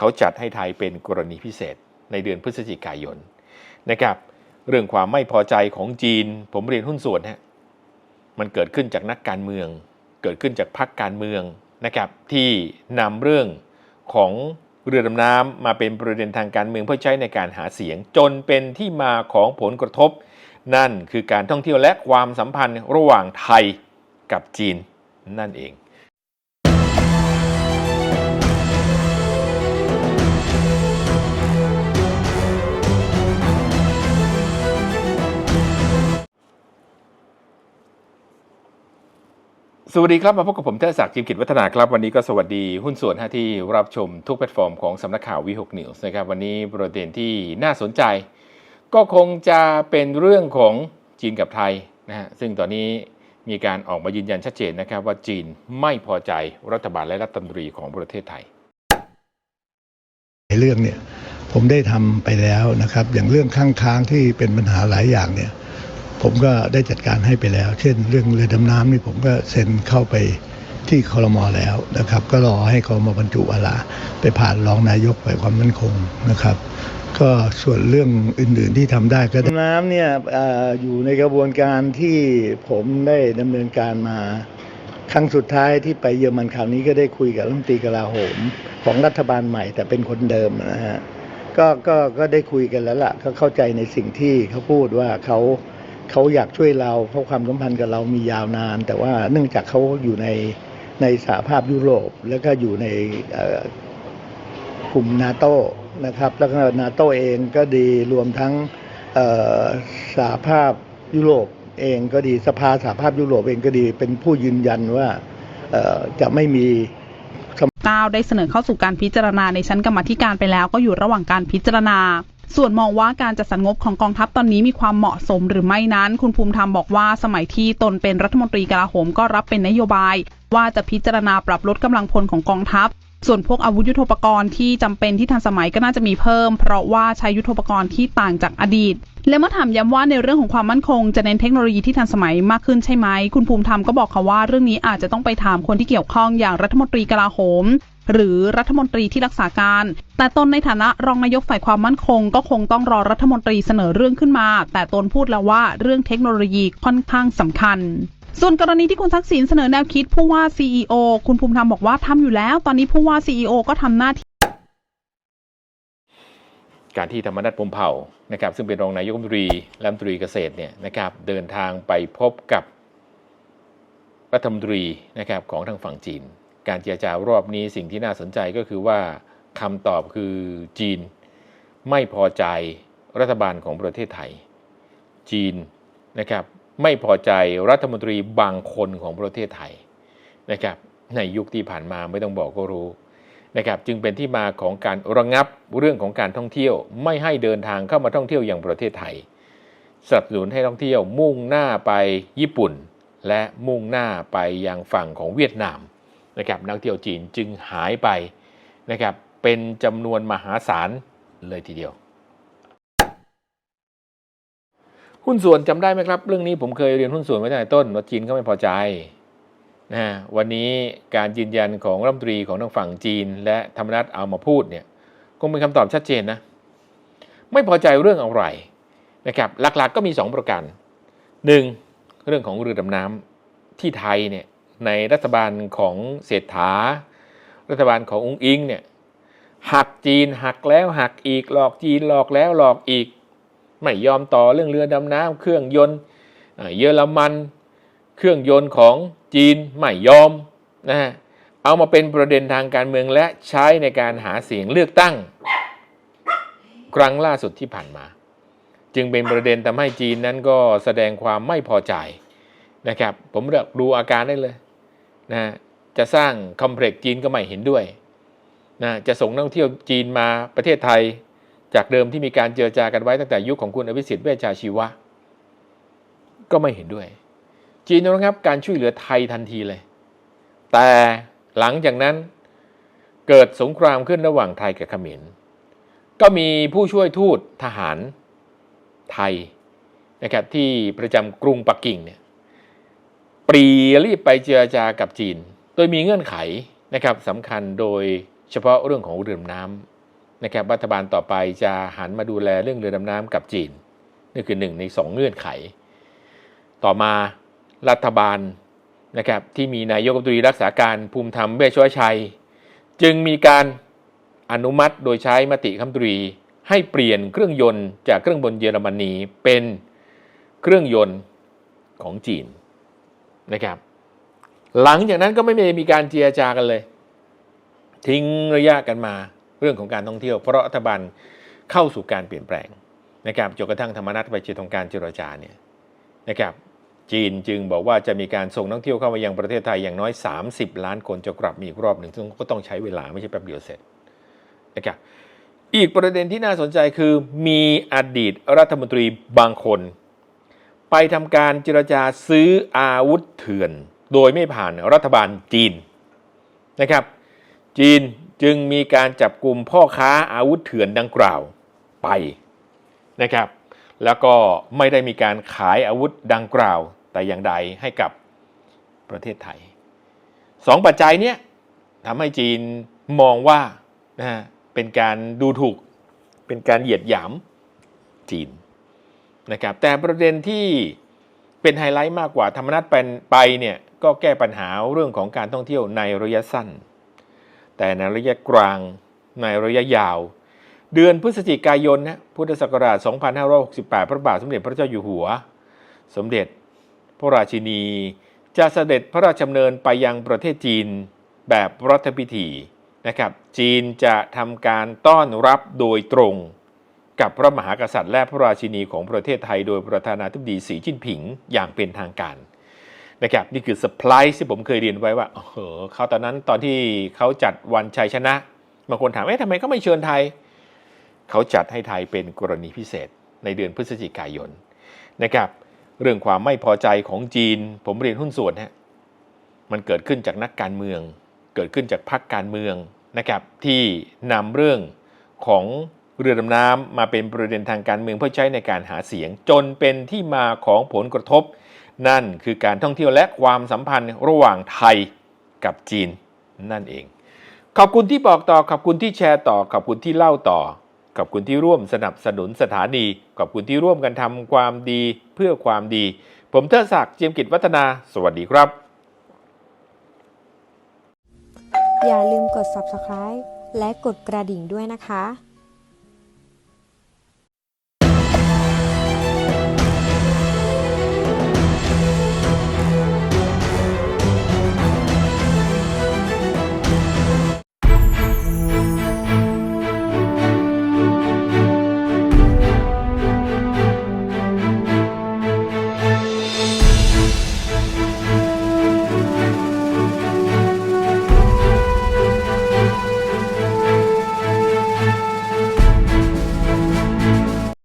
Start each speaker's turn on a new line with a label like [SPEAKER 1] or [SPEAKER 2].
[SPEAKER 1] เขาจัดให้ไทยเป็นกรณีพิเศษในเดือนพฤศจิกายนนะครับ เรื่องความไม่พอใจของจีน ผมเรียนหุ้นส่วนฮะมันเกิดขึ้นจากนักการเมือง เกิดขึ้นจากพรรคการเมืองนะครับ ที่นำเรื่องของเรือดำน้ำมาเป็นประเด็นทางการเมืองเพื่อใช้ในการหาเสียง จนเป็นที่มาของผลกระทบ นั่นคือการท่องเที่ยวและความสัมพันธ์ระหว่างไทยกับจีนนั่นเอง สวัสดีครับ มาพบกับผมเทศศักดิ์จิมกิจวัฒนาครับ วันนี้ก็สวัสดีหุ้นส่วนฮะที่รับชมทุกแพลตฟอร์มของสำนักข่าววีหกนิวส์นะครับ วันนี้ประเด็นที่น่าสนใจ ก็คงจะเป็นเรื่องของจีนกับไทยนะฮะซึ่งตอนนี้มีการออกมายืนยันชัดเจนนะครับว่าจีนไม่พอใจรัฐบาลและรัฐมนตรีของประเทศไทย
[SPEAKER 2] ในเรื่องเนี่ยผมได้ทำไปแล้วนะครับ อย่างเรื่องข้างค้างที่เป็นปัญหาหลายอย่างเนี่ย ผมก็ได้จัดการให้ไปแล้ว เช่น เรื่องเรือดำน้ำนี่ผมก็เซ็นเข้าไปที่คอรมอแล้วนะครับ ก็รอให้คอรมอบรรจุอาลาไปผ่านรองนายกไปความมั่นคงนะครับ ก็ส่วนเรื่องอื่น ๆที่ทำได้ก็น้ำเนี่ยออยู่ในกระบวนการที่ผมได้ดำเนินการมาครั้งสุดท้ายที่ไปเยอรมันคราวนี้ก็ได้คุยกับรัฐมนตรีกลาโหม ของรัฐบาลใหม่แต่เป็นคนเดิมนะฮะก็ก็ก็ได้คุยกันแล้วล่ะเขาเข้าใจในสิ่งที่เขาพูดว่าเขา เขาอยากช่วยเราเพราะความสัมพันธ์กับเรามียาวนาน แต่ว่าเนื่องจากเขาอยู่ในในสหภาพยุโรป แล้วก็อยู่ในกลุ่มนาโตนะครับแล้วก็นาโตเองก็ดีรวมทั้งสหภาพยุโรปเองก็ดีสภาสหภาพยุโรปเองก็ดีเป็นผู้ยืนยันว่าจะไม่มี
[SPEAKER 3] 9ได้เสนอเข้าสู่การพิจารณาในชั้นกรรมธิการไปแล้วก็อยู่ระหว่างการพิจารณา ส่วนมองว่าการจัดสรรงบของกองทัพตอนนี้มีความเหมาะสมหรือไม่นั้น คุณภูมิธรรมบอกว่าสมัยที่ตนเป็นรัฐมนตรีกลาโหมก็รับเป็นนโยบาย ว่าจะพิจารณาปรับลดกำลังพลของกองทัพ ส่วนพวกอาวุธยุทโธปกรณ์ที่จำเป็นที่ทันสมัยก็น่าจะมีเพิ่ม เพราะว่าใช้ยุทโธปกรณ์ที่ต่างจากอดีต และเมื่อถามย้ำว่าในเรื่องของความมั่นคง จะเน้นเทคโนโลยีที่ทันสมัยมากขึ้นใช่ไหม คุณภูมิธรรมก็บอกค่ะว่าเรื่องนี้อาจจะต้องไปถามคนที่เกี่ยวข้องอย่างรัฐมนตรีกลาโหม หรือรัฐมนตรีที่รักษาการ แต่ตนในฐานะรองนายกฝ่ายความมั่นคง ก็คงต้องรอรัฐมนตรีเสนอเรื่องขึ้นมา แต่ตนพูดแล้วว่าเรื่องเทคโนโลยีค่อนข้างสำคัญส่วนกรณีที่คุณทักษิณเสนอแนวคิดผู้ว่า CEO คุณภูมิธรรมบอกว่าทำอยู่แล้ว ตอนนี้ผู้ว่า CEO ก็ทำหน้าที่
[SPEAKER 1] การที่ธรรมนัฐพมเผ่านะครับซึ่งเป็นรองนายกรัฐมนตรีรัฐมนตรีเกษตรเนี่ยนะครับเดินทางไปพบกับรัฐมนตรีนะครับของทางฝั่งจีน การเจรจารอบนี้สิ่งที่น่าสนใจก็คือว่าคำตอบคือจีนไม่พอใจรัฐบาลของประเทศไทย จีนนะครับไม่พอใจรัฐมนตรีบางคนของประเทศไทยนะครับในยุคที่ผ่านมาไม่ต้องบอกก็รู้นะครับจึงเป็นที่มาของการระงับเรื่องของการท่องเที่ยว ไม่ให้เดินทางเข้ามาท่องเที่ยวอย่างประเทศไทยสนับสนุนให้ท่องเที่ยวมุ่งหน้าไปญี่ปุ่น และมุ่งหน้าไปยังฝั่งของเวียดนาม นะครับนักเที่ยวจีนจึงหายไปนะครับเป็นจำนวนมหาศาลเลยทีเดียว หุ้นส่วนจำได้ไหมครับ เรื่องนี้ผมเคยเรียนหุ้นส่วนไว้ตั้งแต่ต้นว่าจีนเขาไม่พอใจนะฮะวันนี้การยืนยันของรัฐมนตรีของทางฝั่งจีน และธรรมนัฐเอามาพูดเนี่ยคงเป็นคำตอบชัดเจนนะไม่พอใจเรื่องอะไรนะครับหลักๆก็มี 2 ประการ 1. เรื่องของเรือดำน้ำที่ไทยเนี่ย ในรัฐบาลของเศรษฐา รัฐบาลขององค์อิงเนี่ยหักจีนหักแล้วหักอีกหลอกจีนหลอกแล้วหลอกอีก ไม่ยอมต่อเรื่องเรือดำน้ำเครื่องยนต์เยอรมัน เครื่องยนต์ของจีนไม่ยอมนะฮะเอามาเป็นประเด็นทางการเมืองและใช้ในการหาเสียงเลือกตั้ง ครั้งล่าสุดที่ผ่านมา จึงเป็นประเด็นทำให้จีนนั้นก็แสดงความไม่พอใจนะครับ ผมเลือกดูอาการได้เลย นะจะสร้างคอมเพล็กซ์จีนก็ไม่เห็นด้วยนะจะส่งนักท่องเที่ยวจีนมาประเทศไทย จากเดิมที่มีการเจรจากันไว้ตั้งแต่ยุคของคุณอภิสิทธิ์เวชชาชีวะ ก็ไม่เห็นด้วย จีนระงับการช่วยเหลือไทยทันทีเลย แต่หลังจากนั้นเกิดสงครามขึ้นระหว่างไทยกับเขมรก็มีผู้ช่วยทูตทหารไทยนะครับที่ประจำกรุงปักกิ่งเนี่ย ปรีรีบไปเจรจากับจีน โดยมีเงื่อนไขนะครับสำคัญโดยเฉพาะเรื่องของเรือดำน้ำนะครับรัฐบาลต่อไปจะหันมาดูแลเรื่องเรือดำน้ำกับจีนนี่คือหนึ่งในสองเงื่อนไข ต่อมารัฐบาลนะครับที่มีนายกรัฐมนตรีรักษาการภูมิธรรมเวชวชัย จึงมีการอนุมัติโดยใช้มติคำตรี ให้เปลี่ยนเครื่องยนต์จากเครื่องบนเยอรมนีเป็นเครื่องยนต์ของจีน นะครับ หลังจากนั้นก็ไม่มีการเจรจากันเลย ทิ้งระยะกันมาเรื่องของการท่องเที่ยว เพราะรัฐบาลเข้าสู่การเปลี่ยนแปลงนะครับจนกระทั่งธรรมนัฐไปเจรตรงการเจรจาเนี่ยนะครับจีนจึงบอกว่าจะมีการส่งนักท่องเที่ยวเข้ามายังประเทศไทยอย่างน้อย 30 ล้านคนจะกลับมาอีกรอบหนึ่งซึ่งก็ต้องใช้เวลาไม่ใช่แป๊บเดียวเสร็จนะครับอีกประเด็นที่น่าสนใจคือมีอดีตรัฐมนตรีบางคน ไปทำการเจรจาซื้ออาวุธเถื่อน โดยไม่ผ่านรัฐบาลจีนนะครับ จีนจึงมีการจับกลุ่มพ่อค้าอาวุธเถื่อนดังกล่าวไปนะครับ แล้วก็ไม่ได้มีการขายอาวุธดังกล่าว แต่อย่างใดให้กับประเทศไทยสองปัจจัยเนี้ยทำให้จีนมองว่านะเป็นการดูถูกเป็นการเหยียดหยามจีน นะครับแต่ประเด็นที่เป็นไฮไลท์มากกว่าธรรมนัตเป็นไปเนี่ยก็แก้ปัญหาเรื่องของการท่องเที่ยวในระยะสั้น แต่ในระยะกลางในระยะยาว เดือนพฤศจิกายนนะพุทธศักราช 2568 พระบาทสมเด็จพระเจ้าอยู่หัว สมเด็จพระราชินีจะเสด็จพระราชดำเนินไปยังประเทศจีนแบบรัฐพิธีนะครับจีนจะทำการต้อนรับโดยตรง กับพระมหากษัตริย์และพระราชินีของประเทศไทย โดยประธานาธิบดีสีจิ้นผิงอย่างเป็นทางการนะครับนี่คือเซอร์ไพรส์ที่ผมเคยเรียนไว้ว่าเออเขาตอนนั้นตอนที่เขาจัดวันชัยชนะบางคนถามเอ๊ะทำไมเขาไม่เชิญไทย เขาจัดให้ไทยเป็นกรณีพิเศษในเดือนพฤศจิกายนนะครับ เรื่องความไม่พอใจของจีน ผมเรียนหุ้นส่วนฮะมันเกิดขึ้นจากนักการเมือง เกิดขึ้นจากพรรคการเมืองนะครับที่นำเรื่องของ เรือดำน้ำมาเป็นประเด็นทางการเมืองเพื่อใช้ในการหาเสียง จนเป็นที่มาของผลกระทบ นั่นคือการท่องเที่ยวและความสัมพันธ์ระหว่างไทยกับจีนนั่นเอง ขอบคุณที่บอกต่อขอบคุณที่แชร์ต่อขอบคุณที่เล่าต่อขอบคุณที่ร่วมสนับสนุนสถานีขอบคุณที่ร่วมกันทำความดีเพื่อความดี ผมเทิดศักดิ์เจียมกิจวัฒนา สวัสดีครับ
[SPEAKER 4] อย่าลืมกด subscribe และกดกระดิ่งด้วยนะคะ